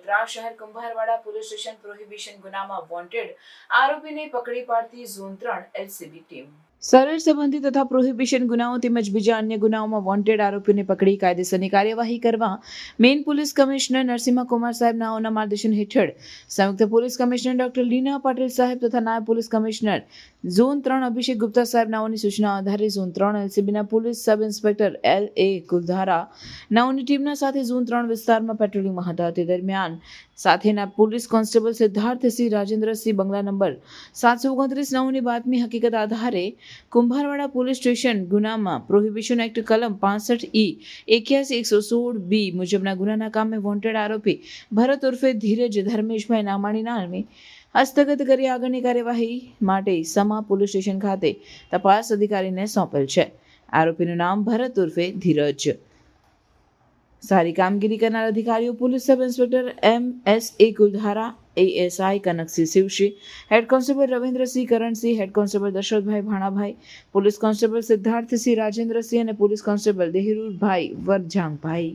વડોદરા શહેર Kumbharwada police station prohibition ગુનામાં wanted આરોપીને પકડી પાડતી ઝોન ત્રણ એલસીબી ટીમ. સરળ સંબંધી તથા પ્રોહિબિશન ગુનાઓ તેમજ બીજા અન્ય ગુનાઓમાં વોન્ટેડ આરોપીને પકડી કાયદેસરની કાર્યવાહી કરવા main police commissioner Narsinh Kumar સાહેબ નાઓના માર્ગદર્શન હેઠળ સંયુક્ત police commissioner doctor Leena Patil સાહેબ તથા નાયબ પોલીસ કમિશનર ઝોન ત્રણ અભિષેક ગુપ્તા સાહેબ નાઓની સૂચના આધારે ઝોન ત્રણ એલસીબીના police sub inspector L A Kuldhara નાઓની ટીમના સાથે ઝોન ત્રણ વિસ્તારમાં પેટ્રોલિંગમાં હતા તે દરમિયાન સાથેના પોલીસ કોન્સ્ટેબલ સિદ્ધાર્થસિંહ રાજેન્દ્રસિંહ બંગલા નંબર સાતસો ઓગણત્રીસ નવની બાતમી હકીકત આધારે કુંભારવાડા પોલીસ સ્ટેશન ગુનામાં પ્રોહિબિશન એક્ટ કલમ પાસઠ ઈ એક્યાસી એકસો સોળ બી મુજબના ગુનાના કામે વોન્ટેડ આરોપી ભરત ઉર્ફે ધીરજ ધર્મેશભાઈ નામાણી નામે હસ્તગત કરી આગળની કાર્યવાહી માટે સમા પોલીસ સ્ટેશન ખાતે તપાસ અધિકારીને સોંપેલ છે. આરોપીનું નામ ભરત ઉર્ફે ધીરજ. સારી કામગીરી કરનાર અધિકારીઓ police sub inspector M S A Kuldhara A S I Kanaksinh Shivshi head constable Ravindrasinh Karansinh head constable Dashrathbhai Bhanabhai police constable Siddharthsinh Rajendrasinh અને પોલીસ કોન્સ્ટેબલ દેહિરુલભાઈ વરજાંગભાઈ